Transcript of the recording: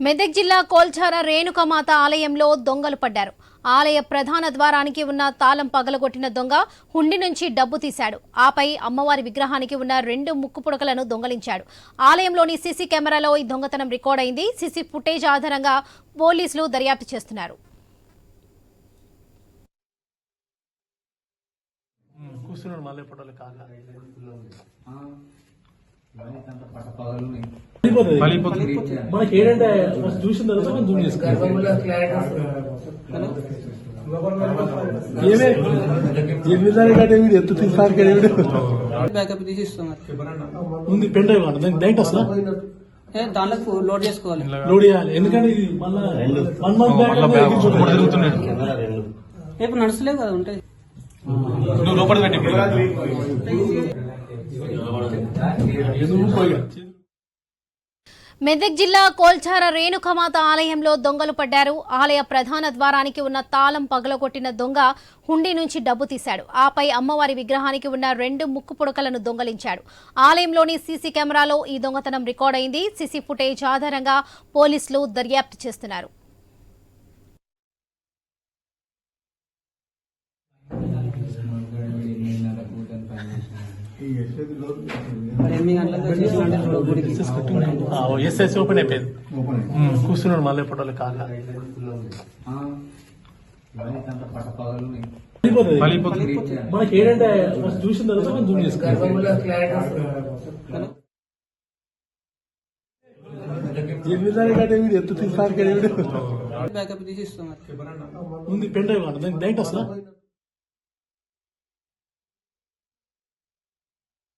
మెదక్ జిల్లా కోల్చార రేణుకమాత ఆలయంలో దొంగలు పడ్డారు. ఆలయ ప్రధాన ద్వారానికి ఉన్న తాళం పగలగొట్టిన దొంగ హుండి నుంచి డబ్బు తీశాడు. ఆపై అమ్మవారి విగ్రహానికి ఉన్న రెండు ముక్కు పుడకలను దొంగలించాడు. ఆలయంలోని సీసీ కెమెరాలో ఈ దొంగతనం రికార్డ్ అయింది. సీసీ ఫుటేజ్ ఆధారంగా పోలీసులు దర్యాప్తు చేస్తున్నారు. కూర్చున్నాడు మళ్ళీ ఫోటోలు కాక పలిపోతుంది మనకి ఏంటంటే చూసిన తర్వాత మనం జూమ్ చేసుకోవాలి ఏమే? ఎనిమిది కంటే వీడు ఎంత తీసారు కదా వీడు బ్యాకప్ తీసి ఇస్తున్నారు ఉంది పెన్ డ్రైవ్ అంట. డైరెక్ట్ అసలు దాంట్లో లోడ్ చేసుకోవాలి. లోడ్ చేయాలి. ఎందుకంటే ఇది మళ్ళా వన్ మంత్ మళ్ళా బ్యాక్ బ్యాగ్ కూడా తిరుగుతున్నాడు ఇప్పుడు నడుస్తలేవు కదా ఉంటాయి. నువ్వు లోపల పెట్టి. మెదక్ జిల్లా కోల్చార రేణుకమాత ఆలయంలో దొంగలు పడ్డారు. ఆలయ ప్రధాన ద్వారానికి ఉన్న తాళం పగలగొట్టిన దొంగ హుండీ నుంచి డబ్బు తీశాడు. ఆపై అమ్మవారి విగ్రహానికి ఉన్న రెండు ముక్కు పుడకలను దొంగలించాడు. ఆలయంలోని సీసీ కెమెరాలో ఈ దొంగతనం రికార్డ్ అయింది సీసీ ఫుటేజ్ ఆధారంగా పోలీసులు దర్యాప్తు చేస్తున్నారు. ఎస్ఎస్ ఓపెన్ అయిపోయింది. కూర్చున్నాడు మళ్ళీ ఫోటోలు కాక. మనకి ఏంటంటే చూసిన తర్వాత మనం జూమ్ చేసుకోవాలి ఎనిమిది కంటే వీడు ఎంత తీసారు ఉంది పెన్ డ్రైవ్ అంట డైరెక్ట్ అసలు?